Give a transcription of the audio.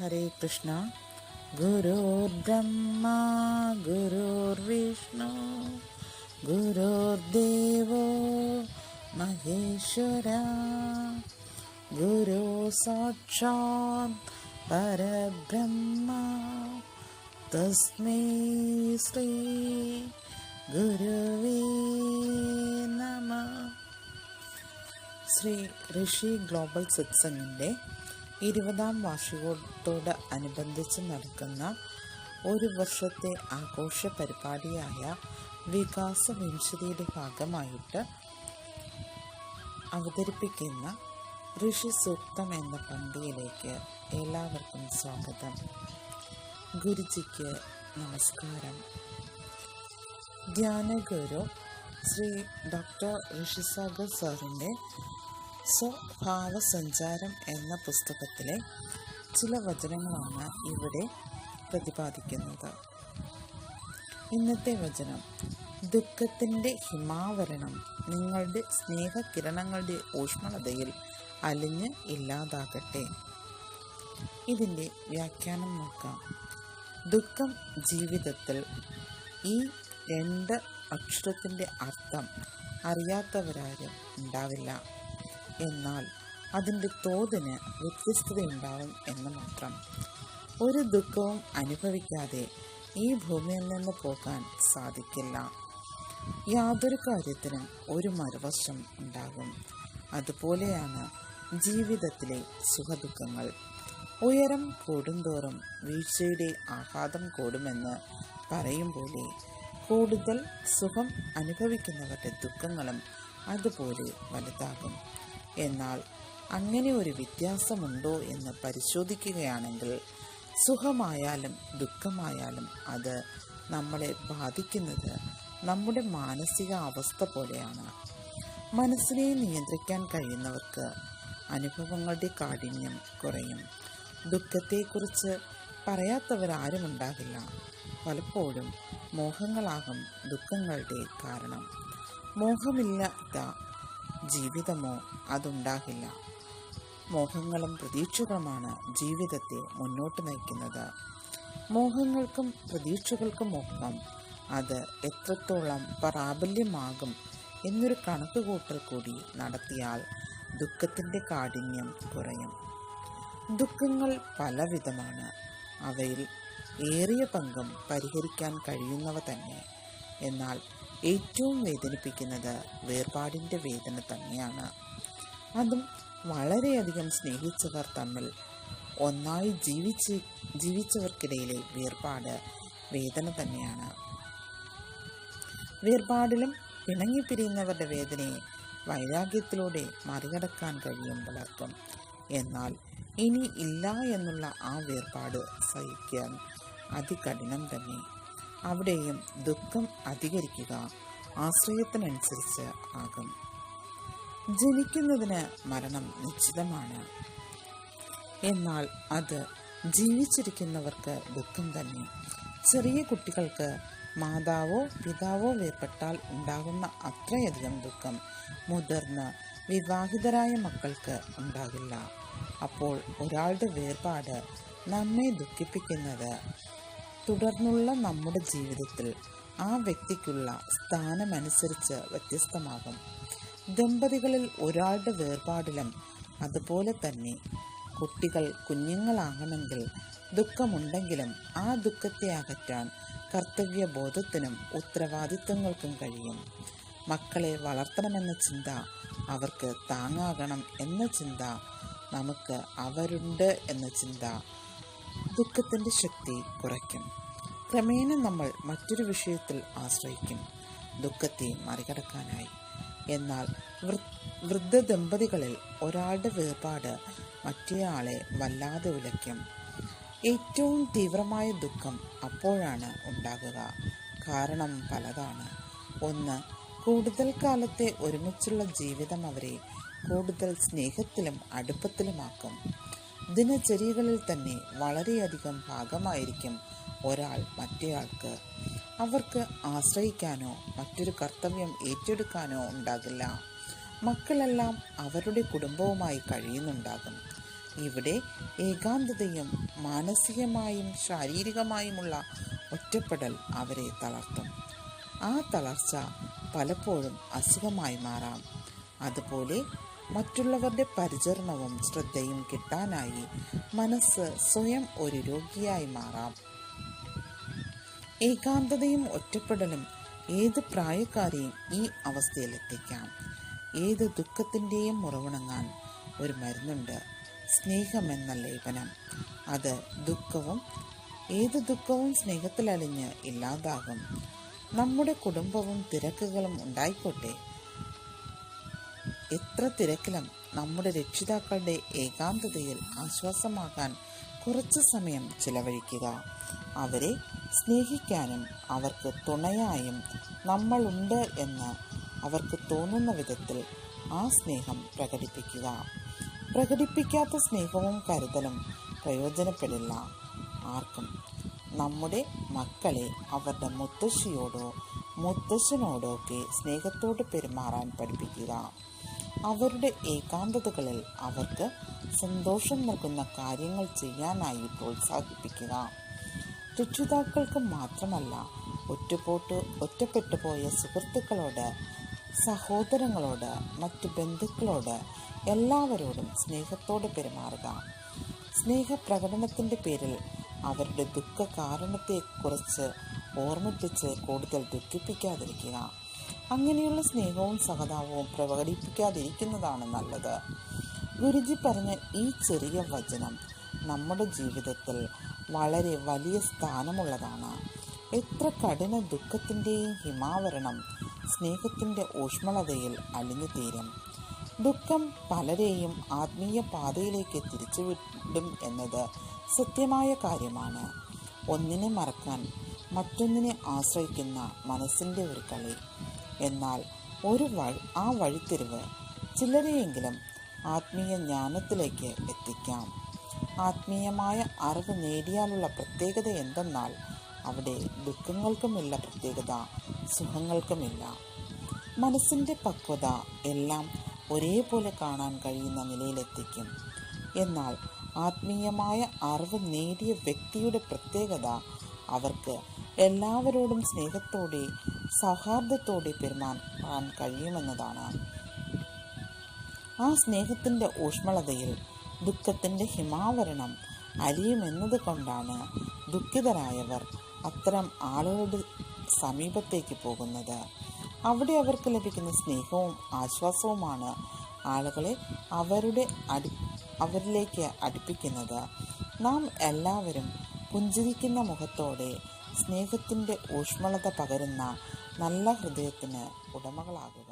ഹരേ കൃഷ്ണ. ഗുരുർബ്രഹ്മ ഗുരുർവിഷ്ണു ഗുരുർദേവോ മഹേശ്വര ഗുരു സാക്ഷാത് പരബ്രഹ്മ. തസ്മൈ ശ്രീ ഗുരുവേ നമ. ശ്രീ ഋഷി ഗ്ലോബൽ സത്സംഗിന്റെ ഇരുപതാം വാർഷികത്തോട് അനുബന്ധിച്ച് നടക്കുന്ന ഒരു വർഷത്തെ ആഘോഷ പരിപാടിയായ വികാസ വിംശതിയുടെ ഭാഗമായിട്ട് അവതരിപ്പിക്കുന്ന ഋഷി സൂക്തം എന്ന പന്തിയിലേക്ക് എല്ലാവർക്കും സ്വാഗതം. ഗുരുജിക്ക് നമസ്കാരം. ധ്യാനഗുരു ശ്രീ ഡോക്ടർ ഋഷിസാഗർ സാറിന്റെ സ്വഭാവസഞ്ചാരം എന്ന പുസ്തകത്തിലെ ചില വചനങ്ങളാണ് ഇവിടെ പ്രതിപാദിക്കുന്നത്. ഇന്നത്തെ വചനം ദുഃഖത്തിന്റെ ഹിമാവരണം നിങ്ങളുടെ സ്നേഹകിരണങ്ങളുടെ ഊഷ്മളതയിൽ അലിഞ്ഞ് ഇല്ലാതാകട്ടെ. ഇതിന്റെ വ്യാഖ്യാനം നോക്കാം. ദുഃഖം ജീവിതത്തിൽ ഈ രണ്ട് അക്ഷരത്തിന്റെ അർത്ഥം അറിയാത്തവരാരും ഉണ്ടാവില്ല. എന്നാൽ അതിന്റെ തോതിന് വ്യത്യസ്തതയുണ്ടാവും എന്ന് മാത്രം. ഒരു ദുഃഖവും അനുഭവിക്കാതെ ഈ ഭൂമിയിൽ നിന്ന് പോകാൻ സാധിക്കില്ല. യാതൊരു കാര്യത്തിനും ഒരു മറുവശം ഉണ്ടാകും. അതുപോലെയാണ് ജീവിതത്തിലെ സുഖദുഃഖങ്ങൾ. ഉയരം കൂടുന്തോറും വീഴ്ചയുടെ ആഘാതം കൂടുമെന്ന് പറയും പോലെ കൂടുതൽ സുഖം അനുഭവിക്കുന്നവരുടെ ദുഃഖങ്ങളും അതുപോലെ വലുതാകും. എന്നാൽ അങ്ങനെ ഒരു വ്യത്യാസമുണ്ടോ എന്ന് പരിശോധിക്കുകയാണെങ്കിൽ സുഖമായാലും ദുഃഖമായാലും അത് നമ്മളെ ബാധിക്കുന്നത് നമ്മുടെ മാനസിക അവസ്ഥ പോലെയാണ്. മനസ്സിനെ നിയന്ത്രിക്കാൻ കഴിയുന്നവർക്ക് അനുഭവങ്ങളുടെ കാഠിന്യം കുറയും. ദുഃഖത്തെക്കുറിച്ച് പറയാത്തവരാരും ഉണ്ടാകില്ല പലപ്പോഴും മോഹങ്ങളാകും ദുഃഖങ്ങളുടെ കാരണം. മോഹമില്ലാത്ത ജീവിതമോ അതുണ്ടാകില്ല. മോഹങ്ങളും പ്രതീക്ഷകളുമാണ് ജീവിതത്തെ മുന്നോട്ട് നയിക്കുന്നത്. മോഹങ്ങൾക്കും പ്രതീക്ഷകൾക്കും ഒപ്പം അത് എത്രത്തോളം പ്രാബല്യമാകും എന്നൊരു കണക്കുകൂട്ടൽ കൂടി നടത്തിയാൽ ദുഃഖത്തിന്റെ കാഠിന്യം കുറയും. ദുഃഖങ്ങൾ പലവിധമാണ്. അവയിൽ ഏറിയ പങ്കും പരിഹരിക്കാൻ കഴിയുന്നവ തന്നെ. എന്നാൽ ഏറ്റവും വേദനിപ്പിക്കുന്നത് വേർപാടിന്റെ വേദന തന്നെയാണ്. അതും വളരെയധികം സ്നേഹിച്ചവർ തമ്മിൽ ഒന്നായി ജീവിച്ച് ജീവിച്ചവർക്കിടയിലെ വേർപാട് വേദന തന്നെയാണ്. വേർപാടിലും പിണങ്ങിപ്പിരിയുന്നവരുടെ വേദനയെ വൈരാഗ്യത്തിലൂടെ മറികടക്കാൻ കഴിയും പലർക്കും എന്നാൽ ഇനി ഇല്ല എന്നുള്ള ആ വേർപാട് സഹിക്കാൻ അതികഠിനം തന്നെ അവിടെയും ദുഃഖം അധികരിക്കുക ആശ്രയത്തിനനുസരിച്ച് ആകും. ജനിക്കുന്നതിന് മരണം നിശ്ചിതമാണ്. എന്നാൽ അത് ജീവിച്ചിരിക്കുന്നവർക്ക് ദുഃഖം തന്നെ. ചെറിയ കുട്ടികൾക്ക് മാതാവോ പിതാവോ വേർപെട്ടാൽ ഉണ്ടാകുന്ന അത്രയധികം ദുഃഖം മുതിർന്ന വിവാഹിതരായ മക്കൾക്ക് ഉണ്ടാകില്ല. അപ്പോൾ ഒരാളുടെ വേർപാട് നമ്മെ ദുഃഖിപ്പിക്കുന്നത് തുടർന്നുള്ള നമ്മുടെ ജീവിതത്തിൽ ആ വ്യക്തിക്കുള്ള സ്ഥാനമനുസരിച്ച് വ്യത്യസ്തമാകും. ദമ്പതികളിൽ ഒരാളുടെ വേർപാടിലും അതുപോലെ തന്നെ കുട്ടികൾ കുഞ്ഞുങ്ങളാകണമെങ്കിൽ ദുഃഖമുണ്ടെങ്കിലും ആ ദുഃഖത്തെ അകറ്റാൻ കർത്തവ്യബോധത്തിനും ഉത്തരവാദിത്വങ്ങൾക്കും കഴിയും. മക്കളെ വളർത്തണമെന്ന ചിന്ത അവർക്ക് താങ്ങാകണം എന്ന ചിന്ത നമുക്ക് അവരുണ്ട് എന്ന ചിന്ത ദുഃഖത്തിന്റെ ശക്തി കുറയ്ക്കും. ക്രമേണ നമ്മൾ മറ്റൊരു വിഷയത്തിൽ ആശ്രയിക്കും. ദുഃഖത്തെ മറികടക്കാനായി. എന്നാൽ വൃദ്ധ ദമ്പതികളിൽ ഒരാളുടെ വേർപാട് മറ്റേയാളെ വല്ലാതെ ഉലയ്ക്കും. ഏറ്റവും തീവ്രമായ ദുഃഖം അപ്പോഴാണ് ഉണ്ടാകുക. കാരണം പലതാണ്. ഒന്ന് കൂടുതൽ കാലത്തെ ഒരുമിച്ചുള്ള ജീവിതം അവരെ കൂടുതൽ സ്നേഹത്തിലും അടുപ്പത്തിലുമാക്കും. ദിനചര്യകളിൽ തന്നെ വളരെയധികം ഭാഗമായിരിക്കും ഒരാൾ മറ്റേയാൾക്ക് അവർക്ക് ആശ്രയിക്കാനോ മറ്റൊരു കർത്തവ്യം ഏറ്റെടുക്കാനോ ഉണ്ടാകില്ല. മക്കളെല്ലാം അവരുടെ കുടുംബവുമായി കഴിയുന്നുണ്ടാകും. ഇവിടെ ഏകാന്തതയും മാനസികമായും ശാരീരികമായുമുള്ള ഒറ്റപ്പെടൽ അവരെ തളർത്തും. ആ തളർച്ച പലപ്പോഴും അസുഖമായി മാറാം. അതുപോലെ മറ്റുള്ളവരുടെ പരിചരണവും ശ്രദ്ധയും കിട്ടാനായി മനസ്സ് സ്വയം ഒരു രോഗിയായി മാറാം. ഏകാന്തതയും ഒറ്റപ്പെടലും ഏത് പ്രായക്കാരെയും ഈ അവസ്ഥയിലെത്തിക്കാം ഏത് ദുഃഖത്തിന്റെയും മുറവുണങ്ങാൻ ഒരു മരുന്നുണ്ട്. സ്നേഹമെന്ന ലേപനം. അത് ദുഃഖവും ഏത് ദുഃഖവും സ്നേഹത്തിലലിഞ്ഞ് ഇല്ലാതാകും. നമ്മുടെ കുടുംബവും തിരക്കുകളും ഉണ്ടായിക്കോട്ടെ. എത്ര തിരക്കിലും നമ്മുടെ രക്ഷിതാക്കളുടെ ഏകാന്തതയിൽ ആശ്വാസമാകാൻ കുറച്ച് സമയം ചിലവഴിക്കുക. അവരെ സ്നേഹിക്കാനും അവർക്ക് തുണയായും നമ്മളുണ്ട് എന്ന് അവർക്ക് തോന്നുന്ന വിധത്തിൽ ആ സ്നേഹം പ്രകടിപ്പിക്കുക. പ്രകടിപ്പിക്കാത്ത സ്നേഹവും കരുതലും പ്രയോജനപ്പെടില്ല. ആർക്കും നമ്മുടെ മക്കളെ അവരുടെ മുത്തശ്ശിയോടോ മുത്തശ്ശനോടോ ഒക്കെ സ്നേഹത്തോട് പെരുമാറാൻ പഠിപ്പിക്കുക. അവരുടെ ഏകാന്തതകളിൽ അവർക്ക് സന്തോഷം നൽകുന്ന കാര്യങ്ങൾ ചെയ്യാനായി പ്രോത്സാഹിപ്പിക്കുക. രക്ഷിതാക്കൾക്ക് മാത്രമല്ല ഒറ്റപ്പോട്ട് ഒറ്റപ്പെട്ടു പോയ സുഹൃത്തുക്കളോട് സഹോദരങ്ങളോട് മറ്റു ബന്ധുക്കളോട് എല്ലാവരോടും സ്നേഹത്തോടെ പെരുമാറുക. സ്നേഹപ്രകടനത്തിന്റെ പേരിൽ അവരുടെ ദുഃഖ കാരണത്തെക്കുറിച്ച് ഓർമ്മിപ്പിച്ച് കൂടുതൽ ദുഃഖിപ്പിക്കാതിരിക്കുക. അങ്ങനെയുള്ള സ്നേഹവും സഹതാപവും പ്രകടിപ്പിക്കാതിരിക്കുന്നതാണ് നല്ലത്. ഗുരുജി പറഞ്ഞ ഈ ചെറിയ വചനം നമ്മുടെ ജീവിതത്തിൽ വളരെ വലിയ സ്ഥാനമുള്ളതാണ്. എത്ര കഠിന ദുഃഖത്തിന്റെയും ഹിമാവരണം സ്നേഹത്തിന്റെ ഊഷ്മളതയിൽ അലിഞ്ഞു തീരും ദുഃഖം പലരെയും ആത്മീയ പാതയിലേക്ക് തിരിച്ചുവിടും എന്നത് സത്യമായ കാര്യമാണ്. ഒന്നിനെ മറക്കാൻ മറ്റൊന്നിനെ ആശ്രയിക്കുന്ന മനസ്സിന്റെ ഒരു കളി. എന്നാൽ ഒരു വഴി ആ വഴിത്തിരിവ് ചിലരെയെങ്കിലും ആത്മീയ ജ്ഞാനത്തിലേക്ക് എത്തിക്കാം. ആത്മീയമായ അറിവ് നേടിയാലുള്ള പ്രത്യേകത എന്തെന്നാൽ അവിടെ ദുഃഖങ്ങൾക്കുമില്ല പ്രത്യേകത സുഖങ്ങൾക്കുമില്ല. മനസ്സിന്റെ പക്വത എല്ലാം ഒരേപോലെ കാണാൻ കഴിയുന്ന നിലയിലെത്തിക്കും. എന്നാൽ ആത്മീയമായ അറിവ് നേടിയ വ്യക്തിയുടെ പ്രത്യേകത അവർക്ക് എല്ലാവരോടും സ്നേഹത്തോടെ സൗഹാർദ്ദത്തോടെ പെരുമാറാൻ കഴിയുമെന്നതാണ്. ആ സ്നേഹത്തിന്റെ ഊഷ്മളതയിൽ ദുഃഖത്തിന്റെ ഹിമാവരണം അലിയുമെന്നത് കൊണ്ടാണ് ദുഃഖിതരായവർ അത്തരം ആളുകളുടെ സമീപത്തേക്ക് പോകുന്നത്. അവിടെ അവർക്ക് ലഭിക്കുന്ന സ്നേഹവും ആശ്വാസവുമാണ് ആളുകളെ അവരുടെ അടി അവരിലേക്ക് അടുപ്പിക്കുന്നത്. നാം എല്ലാവരും പുഞ്ചിരിക്കുന്ന മുഖത്തോടെ സ്നേഹത്തിന്റെ ഊഷ്മളത പകരുന്ന നല്ല ഹൃദയത്തിന് ഉടമകളാകുക.